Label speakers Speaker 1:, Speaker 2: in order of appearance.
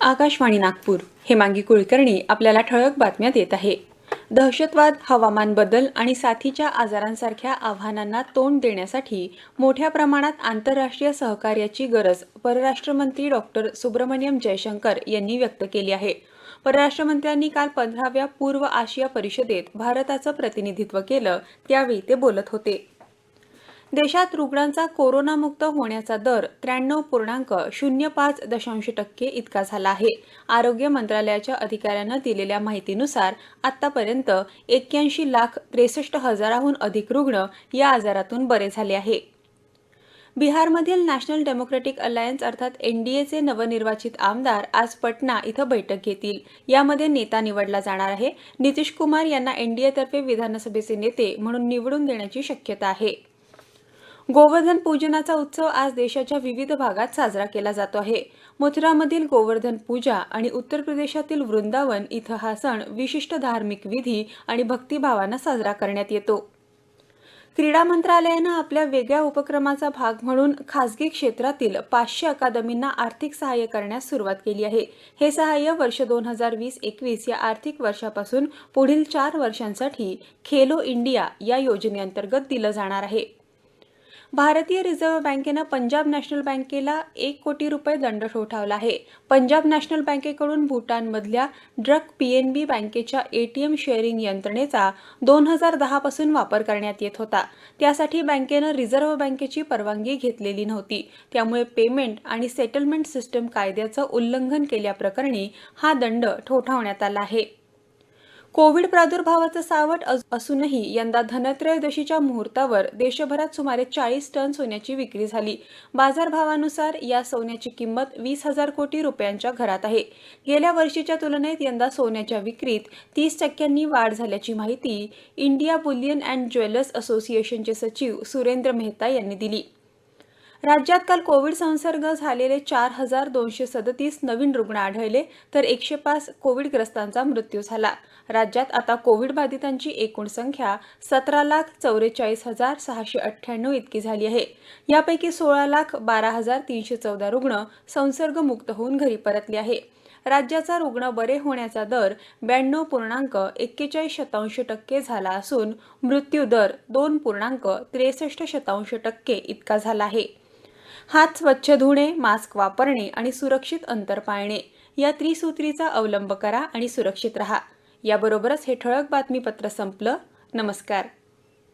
Speaker 1: आकाशवाणी नागपूर. हेमांगी कुलकर्णी आपल्याला ठळक बातम्या देत आहे. दहशतवाद हवामान बदल आणि साथीच्या आजारांसारख्या आव्हानांना तोंड देण्यासाठी मोठ्या प्रमाणात आंतरराष्ट्रीय सहकार्याची गरज परराष्ट्र मंत्री डॉक्टर सुब्रमण्यम जयशंकर यांनी व्यक्त केली आहे. परराष्ट्र मंत्र्यांनी काल पंधराव्या पूर्व आशिया परिषदेत भारताचं प्रतिनिधित्व केलं त्यावेळी ते बोलत होते. देशात रुग्णांचा कोरोनामुक्त होण्याचा दर त्र्याण्णव पूर्णांक शून्य पाच दशांश टक्के इतका झाला आहे. आरोग्य मंत्रालयाच्या अधिकाऱ्यानं दिलेल्या माहितीनुसार आतापर्यंत एक्क्याऐंशी लाख त्रेसष्ट हजाराहून अधिक रुग्ण या आजारातून बरे झाले आहे. बिहारमधील नॅशनल डेमोक्रेटिक अलायन्स अर्थात एनडीएचे नवनिर्वाचित आमदार आज पटना इथं बैठक घेतील. यामध्ये नेता निवडला जाणार आहे. नितीश कुमार यांना एनडीएतर्फे विधानसभेचे नेते म्हणून निवडून देण्याची शक्यता आहे. गोवर्धन पूजनाचा उत्सव आज देशाच्या विविध भागात साजरा केला जातो आहे. मथुरामधील गोवर्धन पूजा आणि उत्तर प्रदेशातील वृंदावन इथं हा सण विशिष्ट धार्मिक विधी आणि भक्तिभावानं साजरा करण्यात येतो. क्रीडा मंत्रालयानं आपल्या वेगळ्या उपक्रमाचा भाग म्हणून खासगी क्षेत्रातील पाचशे अकादमींना आर्थिक सहाय्य करण्यास सुरुवात केली आहे. हे सहाय्य वर्ष दोन हजार वीस एकवीस या आर्थिक वर्षापासून पुढील चार वर्षांसाठी खेलो इंडिया या योजनेअंतर्गत दिलं जाणार आहे. भारतीय रिझर्व्ह बँकेनं पंजाब नॅशनल बँकेला एक कोटी रुपये दंड ठोठावला आहे. पंजाब नॅशनल बँकेकडून भूटानमधल्या ड्रग पीएनबी बँकेच्या एटीएम शेअरिंग यंत्रणेचा दोन हजार दहापासून वापर करण्यात येत होता. त्यासाठी बँकेनं रिझर्व्ह बँकेची परवानगी घेतलेली नव्हती. त्यामुळे पेमेंट आणि सेटलमेंट सिस्टम कायद्याचं उल्लंघन केल्याप्रकरणी हा दंड ठोठावण्यात आला आहे. कोविड प्रादुर्भावाचं सावट अस- असूनही यंदा धनत्रयोदशीच्या मुहूर्तावर देशभरात सुमारे चाळीस टन सोन्याची विक्री झाली. बाजारभावानुसार या सोन्याची किंमत वीस हजार कोटी रुपयांच्या घरात आहे. गेल्या वर्षीच्या तुलनेत यंदा सोन्याच्या विक्रीत तीस टक्क्यांनी वाढ झाल्याची माहिती इंडिया बुलियन अँड ज्वेलर्स असोसिएशनचे सचिव सुरेंद्र मेहता यांनी दिली. राज्यात काल कोविड संसर्ग झालेले चार हजार दोनशे सदतीस नवीन रुग्ण आढळले तर एकशे पाच कोविडग्रस्तांचा मृत्यू झाला. राज्यात आता कोविड बाधितांची एकूण संख्या सतरा लाख चौवेचाळीस हजार सहाशे अठ्ठ्याण्णव इतकी झाली आहे. यापैकी सोळा लाख बारा हजार तीनशे चौदा रुग्ण संसर्गमुक्त होऊन घरी परतले आहे. राज्याचा रुग्ण बरे होण्याचा दर ब्याण्णव पूर्णांक एक्केचाळीस शतांश टक्के झाला असून मृत्यू दर दोन पूर्णांक त्रेसष्ट शतांश टक्के इतका झाला आहे. हात स्वच्छ धुणे मास्क वापरणे आणि सुरक्षित अंतर पाळणे या त्रिसूत्रीचा अवलंब करा आणि सुरक्षित राहा. याबरोबरच हे ठळक बातमीपत्र संपलं. नमस्कार.